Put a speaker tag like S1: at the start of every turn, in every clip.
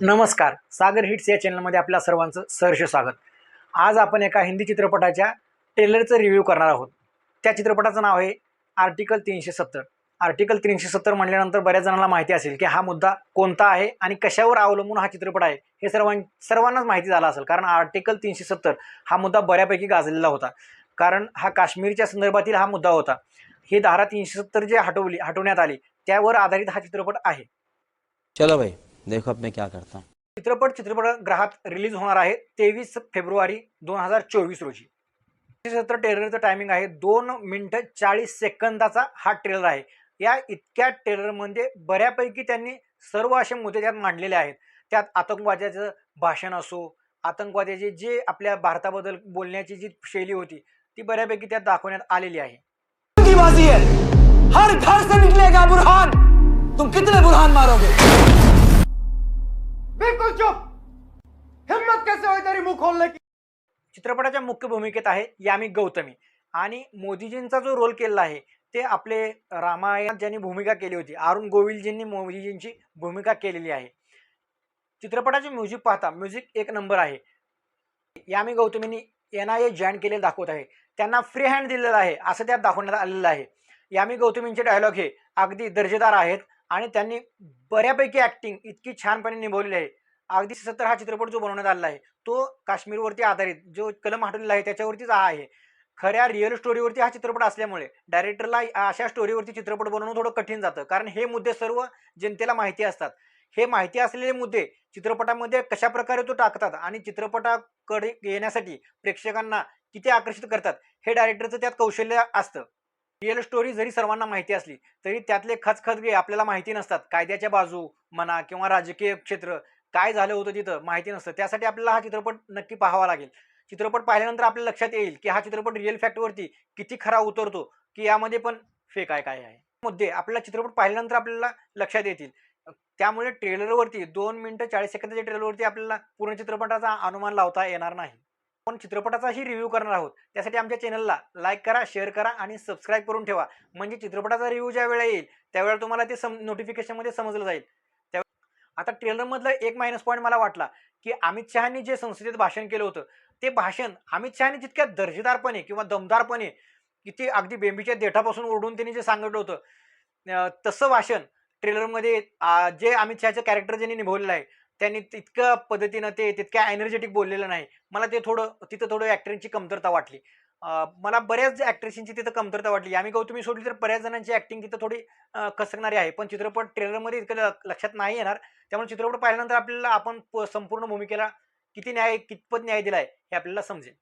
S1: नमस्कार. सागर हिट्स या चॅनलमध्ये आपल्या सर्वांचं सहर्ष स्वागत. आज आपण एका हिंदी चित्रपटाच्या ट्रेलरचं रिव्ह्यू करणार आहोत. त्या चित्रपटाचं नाव आहे आर्टिकल तीनशे सत्तर. आर्टिकल तीनशे सत्तर म्हणल्यानंतर बऱ्याच जणांना माहिती असेल की हा मुद्दा कोणता आहे आणि कशावर अवलंबून हा चित्रपट आहे हे सर्वां सर्वांनाच माहिती झालं असेल. कारण आर्टिकल तीनशे सत्तर हा मुद्दा बऱ्यापैकी गाजलेला होता. कारण हा काश्मीरच्या संदर्भातील हा मुद्दा होता. ही धारा तीनशे सत्तर जी हटवली हटवण्यात आली त्यावर आधारित हा चित्रपट आहे.
S2: चला भाई देखो अब मैं क्या करता हूँ।
S1: चित्रपट चित्रपटगृहात रिलीज होणार आहे तेवीस फेब्रुवारी दोन हजार चोवीस रोजी. सत्र ट्रेलरचं टायमिंग आहे. दोन मिनटं चाळीस सेकंदाचा हा ट्रेलर आहे. या इतक्या ट्रेलरमध्ये बऱ्यापैकी त्यांनी सर्व असे मुद्दे त्यात मांडलेले आहेत. त्यात आतंकवाद्याचं भाषण असो आतंकवाद्याचे जे आपल्या भारताबद्दल बोलण्याची जी शैली होती ती बऱ्यापैकी त्यात दाखवण्यात आलेली आहे.
S3: हर घर से निकलेगा बुरहान. तुम कितने बुरहान मारोगे?
S4: चुप हिम्मत कसे हुई तरी मुख खोलने की?
S1: चित्रपटाच्या मुख्य भूमिकेत आहे यामी गौतमी. आणि मोदीजींचा जो रोल केलेला आहे ते आपले रामायणात ज्यांनी भूमिका केली होती अरुण गोविलजींनी मोदीजींची भूमिका केलेली आहे. चित्रपटाचे म्युझिक पाहता म्युझिक एक नंबर आहे. यामी गौतमींनी एन आय ए जॉईन केलेलं दाखवत आहे. त्यांना फ्री हँड दिलेला आहे असं त्यात दाखवण्यात आलेलं आहे. यामी गौतमींचे डायलॉग हे अगदी दर्जेदार आहेत आणि त्यांनी बऱ्यापैकी ॲक्टिंग इतकी छानपणे निभवलेली आहे. अगदी सत्तर हा चित्रपट जो बनवण्यात आलेला आहे तो काश्मीरवरती आधारित जो कलम हटवलेला आहे त्याच्यावरतीच हा आहे. खऱ्या रिअल स्टोरीवरती हा चित्रपट असल्यामुळे डायरेक्टरला अशा स्टोरीवरती चित्रपट बनवणं थोडं कठीण जातं. कारण हे मुद्दे सर्व जनतेला माहिती असतात. हे माहिती असलेले मुद्दे चित्रपटामध्ये कशा प्रकारे तो टाकतात आणि चित्रपटाकडे येण्यासाठी प्रेक्षकांना किती आकर्षित करतात हे डायरेक्टरचं त्यात कौशल्य असतं. रिअल स्टोरी जरी सर्वांना माहिती असली तरी त्यातले खचखचगे आपल्याला माहिती नसतात. कायद्याच्या बाजू म्हणा किंवा राजकीय क्षेत्र काय झालं होतं तिथं माहिती नसतं. त्यासाठी आपल्याला हा चित्रपट नक्की पाहावा लागेल. चित्रपट पाहिल्यानंतर आपल्या लक्षात येईल की हा चित्रपट रिअल फॅक्टवरती किती खरा उतरतो की यामध्ये पण फेक आहे काय आहे. मुद्दे आपल्याला चित्रपट पाहिल्यानंतर आपल्याला लक्षात येतील. त्यामुळे ट्रेलरवरती दोन मिनटं चाळीस सेकंदाच्या ट्रेलरवरती आपल्याला पूर्ण चित्रपटाचा अनुमान लावता येणार नाही. आपण चित्रपटाचाही रिव्ह्यू करणार आहोत. त्यासाठी आमच्या चॅनलला लाईक करा शेअर करा आणि सबस्क्राईब करून ठेवा. म्हणजे चित्रपटाचा रिव्ह्यू ज्या वेळा येईल त्यावेळेला तुम्हाला ते सम नोटिफिकेशनमध्ये समजलं जाईल. आता ट्रेलरमधला एक मायनस पॉईंट मला वाटला की अमित शहानी जे संसदेत भाषण केलं होतं ते भाषण अमित शहानी जितक्या दर्जेदारपणे किंवा दमदारपणे किती अगदी बेंबीच्या देठापासून ओढून त्यांनी जे सांगितलं होतं तसं भाषण ट्रेलरमध्ये जे अमित शहाचं कॅरेक्टर ज्यांनी निभवलेलं आहे त्यांनी तितक्या पद्धतीनं ते तितक्या एनर्जेटिक बोललेलं नाही. मला ते थोडं तिथं थोडं ॲक्टरची कमतरता वाटली. मला बऱ्याच ॲक्ट्रेसींची तिथं कमतरता वाटली. आम्ही गौतमी सोडली तर बऱ्याच जणांची ॲक्टिंग तिथं थोडी कसकणारी खसकणारी आहे. पण चित्रपट ट्रेलरमध्ये इतकं लक्षात नाही येणार. त्यामुळे चित्रपट पाहिल्यानंतर आपल्याला आपण संपूर्ण भूमिकेला किती न्याय कितपत न्याय दिलाय हे आपल्याला समजेल.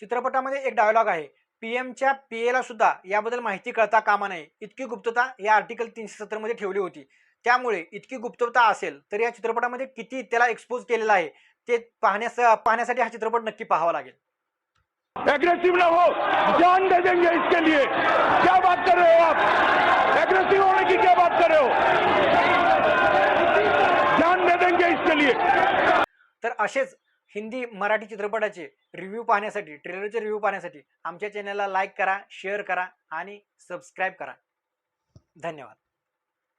S1: चित्रपटामध्ये एक डायलॉग आहे. पीएमच्या पीएला सुद्धा याबद्दल माहिती कळता कामा नये. इतकी गुप्तता या आर्टिकल तीनशे सत्तरमध्ये ठेवली होती. त्यामुळे इतकी गुप्तता असेल तर या चित्रपटामध्ये किती त्याला एक्सपोज केलेला आहे ते पाहण्यास पाहण्यासाठी हा चित्रपट नक्की पाहावा लागेल.
S5: एग्रेसिव ना हो. जान दे देंगे इसके लिए. क्या बात कर रहे हो आप? एग्रेसिव होने की क्या बात कर रहे हो? जान दे देंगे इसके लिए.
S1: तर असेच हिंदी मराठी चित्रपटाचे रिव्ह्यू पाहण्यासाठी ट्रेलरचे रिव्ह्यू पाहण्यासाठी आमच्या चॅनलला लाईक करा शेअर करा आणि सबस्क्राईब करा. धन्यवाद.